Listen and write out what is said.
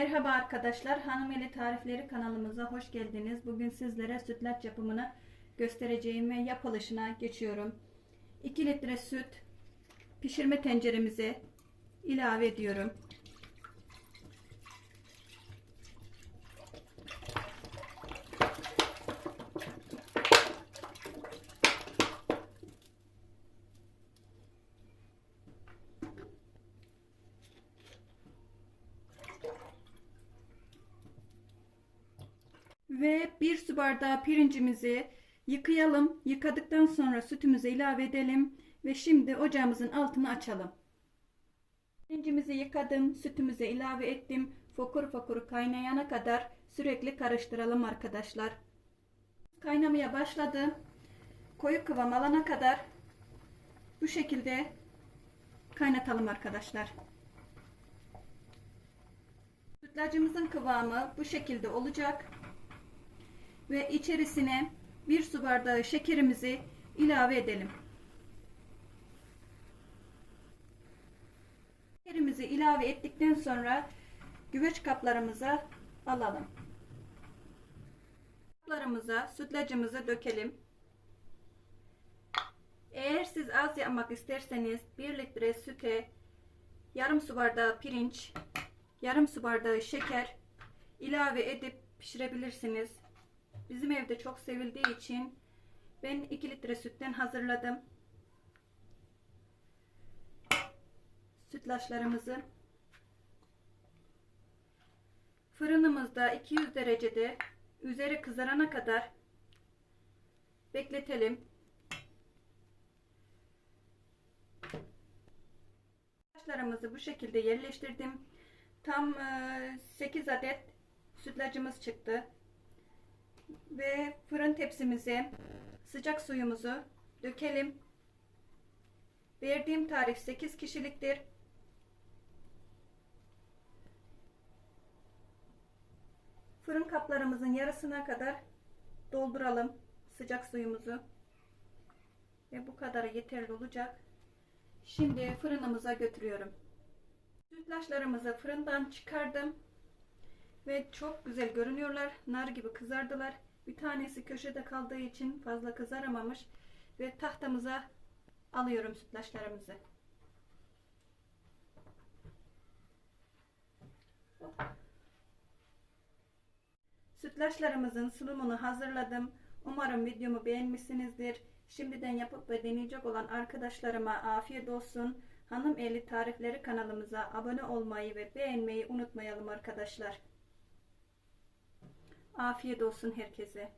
Merhaba arkadaşlar, Hanım Eli Tarifleri kanalımıza hoş geldiniz. Bugün sizlere sütlaç yapımını göstereceğim ve yapılışına geçiyorum. 2 litre süt pişirme tenceremize ilave ediyorum. Ve bir su bardağı pirincimizi yıkayalım. Yıkadıktan sonra sütümüze ilave edelim. Ve şimdi ocağımızın altını açalım. Pirincimizi yıkadım. Sütümüze ilave ettim. Fokur fokur kaynayana kadar sürekli karıştıralım arkadaşlar. Kaynamaya başladı. Koyu kıvam alana kadar bu şekilde kaynatalım arkadaşlar. Sütlacımızın kıvamı bu şekilde olacak ve içerisine bir su bardağı şekerimizi ilave edelim. Şekerimizi ilave ettikten sonra güveç kaplarımıza alalım. Kaplarımıza sütlacımızı dökelim. Eğer siz az yapmak isterseniz 1 litre süte yarım su bardağı pirinç, yarım su bardağı şeker ilave edip pişirebilirsiniz. Bizim evde çok sevildiği için ben 2 litre sütten hazırladım. Sütlaçlarımızı fırınımızda 200 derecede üzeri kızarana kadar bekletelim. Sütlaçlarımızı bu şekilde yerleştirdim. Tam 8 adet sütlacımız çıktı ve fırın tepsimize sıcak suyumuzu dökelim. Verdiğim tarif 8 kişiliktir. Fırın kaplarımızın yarısına kadar dolduralım sıcak suyumuzu. Ve bu kadar yeterli olacak. Şimdi fırınımıza götürüyorum. Sütlaçlarımızı fırından çıkardım. Ve çok güzel görünüyorlar. Nar gibi kızardılar. Bir tanesi köşede kaldığı için fazla kızaramamış. Ve tahtamıza alıyorum sütlaçlarımızı. Sütlaçlarımızın sunumunu hazırladım. Umarım videomu beğenmişsinizdir. Şimdiden yapıp ve deneyecek olan arkadaşlarıma afiyet olsun. Hanım Eli Tarifleri kanalımıza abone olmayı ve beğenmeyi unutmayalım arkadaşlar. Afiyet olsun herkese.